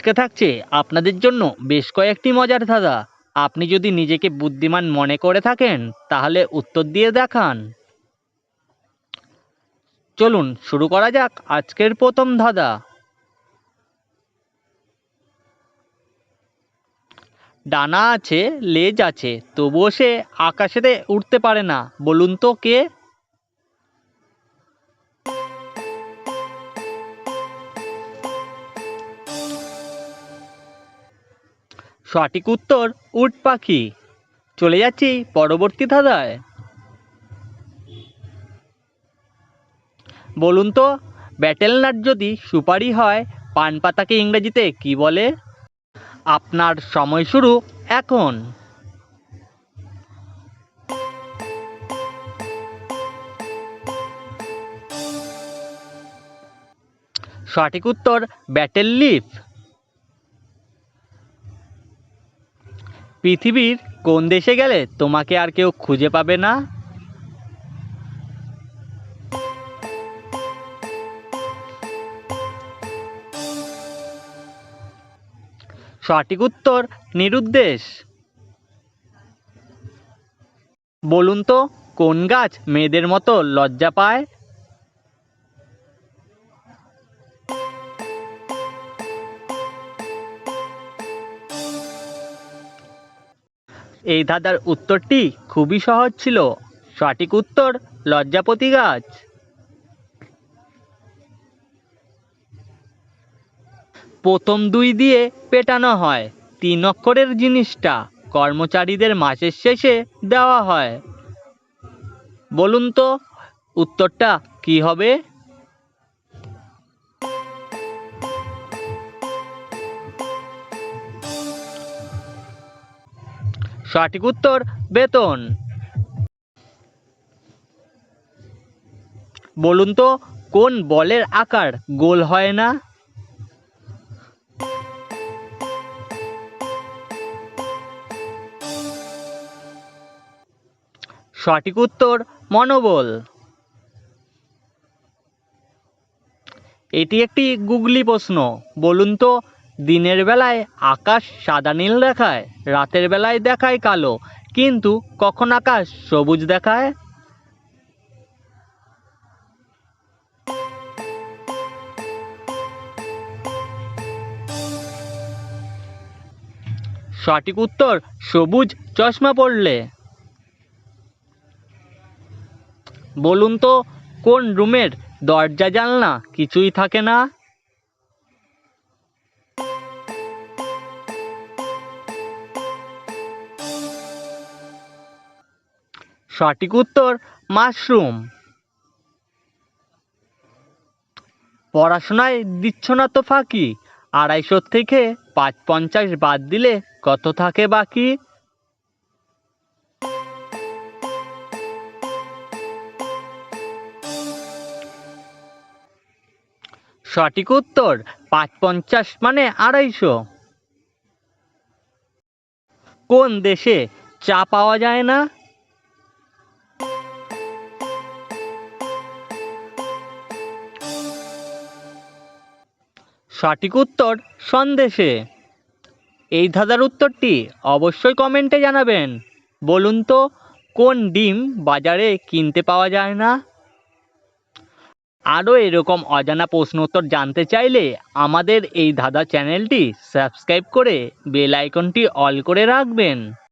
আজকে থাকছে আপনাদের জন্য বেশ কয়েকটি মজার ধাঁধা। আপনি যদি নিজেকে বুদ্ধিমান মনে করে থাকেন, তাহলে উত্তর দিয়ে দেখান। চলুন, শুরু করা যাক আজকের প্রথম ধাঁধা। ডানা আছে, লেজ আছে, তবুও সে আকাশেতে উঠতে পারে না। বলুন তো কে? সঠিক উত্তর উট পাখি। চলে যাচ্ছি পরবর্তী ধাঁধায়। বলুন তো ব্যাটেল নাট যদি সুপারি হয়, পান পাতাকে ইংরেজিতে কি বলে? আপনার সময় শুরু এখন। সঠিক উত্তর ব্যাটেল লিফ। পৃথিবীর কোন দেশে গেলে তোমাকে আর কেউ খুঁজে পাবে না? সঠিক উত্তর নিরুদ্দেশ। বলুন তো, কোন গাছ মেয়েদের মতো লজ্জা পায়? এই ধাঁধার উত্তরটি খুবই সহজ ছিল। সঠিক উত্তর লজ্জাপতি গাছ। প্রথম দুই দিয়ে পেটানো হয়। তিন অক্ষরের জিনিসটা কর্মচারীদের মাসের শেষে দেওয়া হয়। বলুন তো, উত্তরটা কি হবে? সঠিক উত্তর, বেতন। বলুন তো, কোন বলের আকার গোল হয় না? সঠিক উত্তর, মনোবল। এটি একটি গুগলি প্রশ্ন। বলুন তো দিনের বেলায় আকাশ সাদা নীল দেখায়, রাতের বেলায় দেখায় কালো, কিন্তু কখন আকাশ সবুজ দেখায়? সঠিক উত্তর, সবুজ চশমা পড়লে বলুন তো, কোন রুমের দরজা জানলা কিছুই থাকে না? সঠিক উত্তর, মাশরুম। পড়াশোনায় দিচ্ছ না তো ফাঁকি? আড়াইশো থেকে পাঁচ পঞ্চাশ বাদ দিলে কত থাকে বাকি? সঠিক উত্তর, পাঁচ পঞ্চাশ মানে আড়াইশো। কোন দেশে চা পাওয়া যায় না? সঠিক উত্তর সন্দেশে। এই ধাঁধার উত্তরটি অবশ্যই কমেন্টে জানাবেন। বলুন তো, কোন ডিম বাজারে কিনতে পাওয়া যায় না? আরও এরকম অজানা প্রশ্ন উত্তর জানতে চাইলে আমাদের এই ধাঁধা চ্যানেলটি সাবস্ক্রাইব করে বেল আইকনটি অল করে রাখবেন।